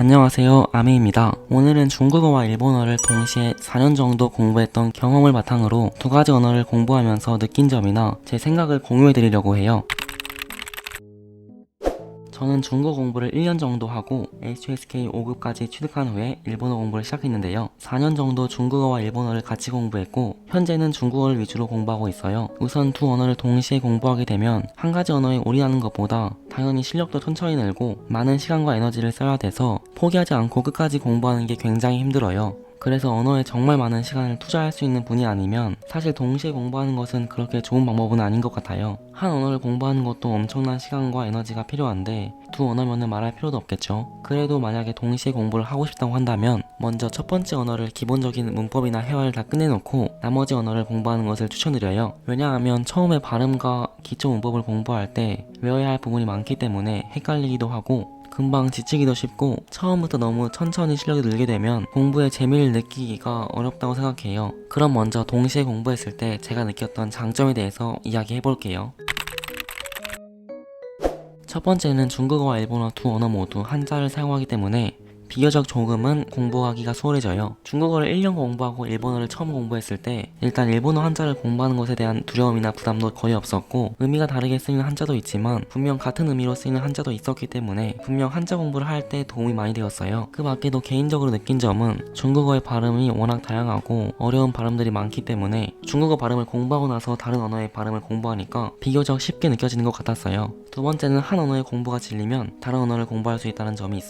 안녕하세요. 아미입니다. 오늘은 중국어와 일본어를 동시에 4년 정도 공부했던 경험을 바탕으로 두 가지 언어를 공부하면서 느낀 점이나 제 생각을 공유해 드리려고 해요. 저는 중국어 공부를 1년 정도 하고 HSK 5급까지 취득한 후에 일본어 공부를 시작했는데요. 4년 정도 중국어와 일본어를 같이 공부했고 현재는 중국어를 위주로 공부하고 있어요. 우선 두 언어를 동시에 공부하게 되면 한 가지 언어에 올인하는 것보다 당연히 실력도 천천히 늘고 많은 시간과 에너지를 써야 돼서 포기하지 않고 끝까지 공부하는 게 굉장히 힘들어요. 그래서 언어에 정말 많은 시간을 투자할 수 있는 분이 아니면 사실 동시에 공부하는 것은 그렇게 좋은 방법은 아닌 것 같아요. 한 언어를 공부하는 것도 엄청난 시간과 에너지가 필요한데 두 언어면은 말할 필요도 없겠죠. 그래도 만약에 동시에 공부를 하고 싶다고 한다면 먼저 첫 번째 언어를 기본적인 문법이나 회화를 다 끝내놓고 나머지 언어를 공부하는 것을 추천드려요. 왜냐하면 처음에 발음과 기초 문법을 공부할 때 외워야 할 부분이 많기 때문에 헷갈리기도 하고 금방 지치기도 쉽고 처음부터 너무 천천히 실력이 늘게 되면 공부에 재미를 느끼기가 어렵다고 생각해요. 그럼 먼저 동시에 공부했을 때 제가 느꼈던 장점에 대해서 이야기해 볼게요. 첫 번째는 중국어와 일본어 두 언어 모두 한자를 사용하기 때문에 비교적 조금은 공부하기가 수월해져요. 중국어를 1년 공부하고 일본어를 처음 공부했을 때 일단 일본어 한자를 공부하는 것에 대한 두려움이나 부담도 거의 없었고 의미가 다르게 쓰이는 한자도 있지만 분명 같은 의미로 쓰이는 한자도 있었기 때문에 분명 한자 공부를 할 때 도움이 많이 되었어요. 그 밖에도 개인적으로 느낀 점은 중국어의 발음이 워낙 다양하고 어려운 발음들이 많기 때문에 중국어 발음을 공부하고 나서 다른 언어의 발음을 공부하니까 비교적 쉽게 느껴지는 것 같았어요. 두 번째는 한 언어의 공부가 질리면 다른 언어를 공부할 수 있다는 점이 있,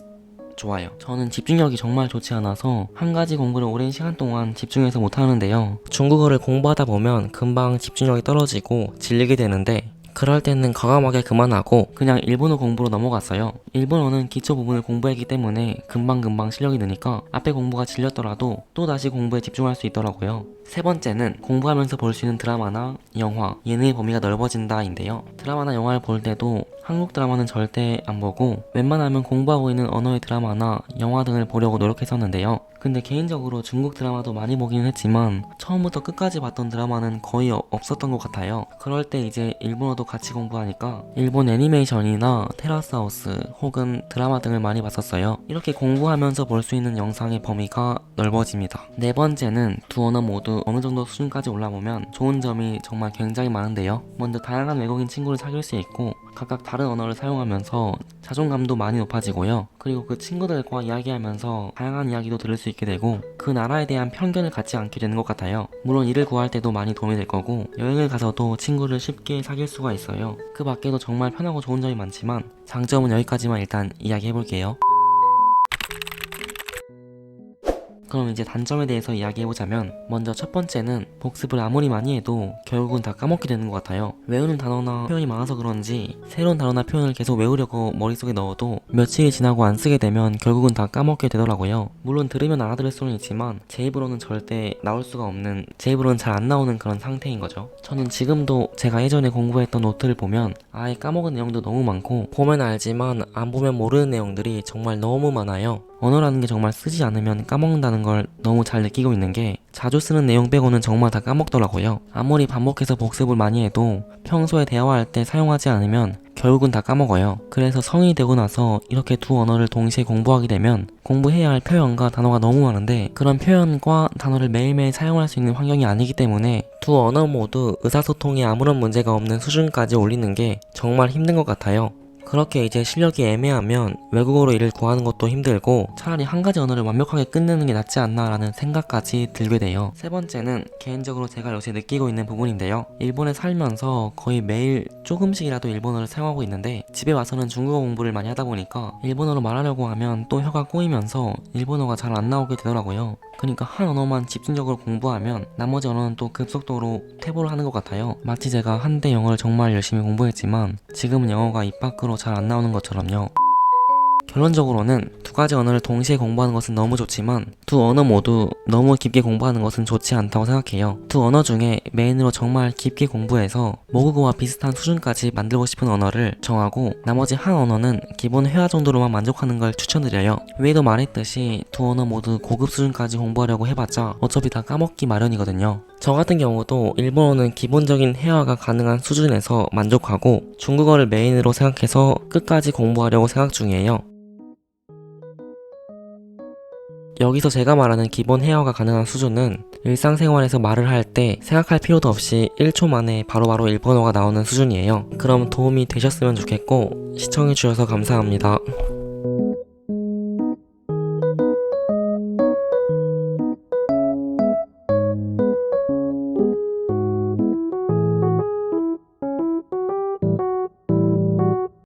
좋아요. 저는 집중력이 정말 좋지 않아서 한 가지 공부를 오랜 시간 동안 집중해서 못하는데요. 중국어를 공부하다 보면 금방 집중력이 떨어지고 질리게 되는데 그럴 때는 과감하게 그만하고 그냥 일본어 공부로 넘어갔어요. 일본어는 기초 부분을 공부했기 때문에 금방금방 실력이 느니까 앞에 공부가 질렸더라도 또 다시 공부에 집중할 수 있더라고요. 세 번째는 공부하면서 볼 수 있는 드라마나 영화, 예능의 범위가 넓어진다인데요. 드라마나 영화를 볼 때도 한국 드라마는 절대 안 보고 웬만하면 공부하고 있는 언어의 드라마나 영화 등을 보려고 노력했었는데요. 근데 개인적으로 중국 드라마도 많이 보기는 했지만 처음부터 끝까지 봤던 드라마는 거의 어- 없었던 것 같아요. 그럴 때 이제 일본어도 같이 공부하니까 일본 애니메이션이나 테라스하우스 혹은 드라마 등을 많이 봤었어요. 이렇게 공부하면서 볼 수 있는 영상의 범위가 넓어집니다. 네 번째는 두 언어 모두 어느 정도 수준까지 올라보면 좋은 점이 정말 굉장히 많은데요. 먼저 다양한 외국인 친구를 사귈 수 있고 각각 다른 언어를 사용하면서 자존감도 많이 높아지고요. 그리고 그 친구들과 이야기하면서 다양한 이야기도 들을 수 있게 되고 그 나라에 대한 편견을 갖지 않게 되는 것 같아요. 물론 일을 구할 때도 많이 도움이 될 거고 여행을 가서도 친구를 쉽게 사귈 수가 있어요. 그 밖에도 정말 편하고 좋은 점이 많지만 장점은 여기까지만 일단 이야기해 볼게요. 그럼 이제 단점에 대해서 이야기해보자면 먼저 첫 번째는 복습을 아무리 많이 해도 결국은 다 까먹게 되는 것 같아요. 외우는 단어나 표현이 많아서 그런지 새로운 단어나 표현을 계속 외우려고 머릿속에 넣어도 며칠이 지나고 안 쓰게 되면 결국은 다 까먹게 되더라고요. 물론 들으면 알아들을 수는 있지만 제 입으로는 절대 나올 수가 없는 제 입으로는 잘 안 나오는 그런 상태인 거죠. 저는 지금도 제가 예전에 공부했던 노트를 보면 아예 까먹은 내용도 너무 많고 보면 알지만 안 보면 모르는 내용들이 정말 너무 많아요. 언어라는 게 정말 쓰지 않으면 까먹는 다는 걸 너무 잘 느끼고 있는 게 자주 쓰는 내용 빼고는 정말 다 까먹더라고요. 아무리 반복해서 복습을 많이 해도 평소에 대화할 때 사용하지 않으면 결국은 다 까먹어요. 그래서 성인이 되고 나서 이렇게 두 언어를 동시에 공부하게 되면 공부해야 할 표현과 단어가 너무 많은데 그런 표현과 단어를 매일매일 사용할 수 있는 환경이 아니기 때문에 두 언어 모두 의사소통에 아무런 문제가 없는 수준까지 올리는 게 정말 힘든 것 같아요. 그렇게 이제 실력이 애매하면 외국어로 일을 구하는 것도 힘들고 차라리 한 가지 언어를 완벽하게 끝내는 게 낫지 않나라는 생각까지 들게 돼요. 세 번째는 개인적으로 제가 요새 느끼고 있는 부분인데요. 일본에 살면서 거의 매일 조금씩이라도 일본어를 사용하고 있는데 집에 와서는 중국어 공부를 많이 하다 보니까 일본어로 말하려고 하면 또 혀가 꼬이면서 일본어가 잘 안 나오게 되더라고요. 그러니까 한 언어만 집중적으로 공부하면 나머지 언어는 또 급속도로 퇴보를 하는 것 같아요. 마치 제가 한때 영어를 정말 열심히 공부했지만 지금은 영어가 입 밖으로 잘 안 나오는 것처럼요. 결론적으로는 두 가지 언어를 동시에 공부하는 것은 너무 좋지만 두 언어 모두 너무 깊게 공부하는 것은 좋지 않다고 생각해요. 두 언어 중에 메인으로 정말 깊게 공부해서 모국어와 비슷한 수준까지 만들고 싶은 언어를 정하고 나머지 한 언어는 기본 회화 정도로만 만족하는 걸 추천드려요. 위에도 말했듯이 두 언어 모두 고급 수준까지 공부하려고 해봤자 어차피 다 까먹기 마련이거든요. 저 같은 경우도 일본어는 기본적인 회화가 가능한 수준에서 만족하고 중국어를 메인으로 생각해서 끝까지 공부하려고 생각 중이에요. 여기서 제가 말하는 기본 헤어가 가능한 수준은 일상생활에서 말을 할 때 생각할 필요도 없이 1초 만에 바로바로 일본어가 나오는 수준이에요. 그럼 도움이 되셨으면 좋겠고 시청해주셔서 감사합니다.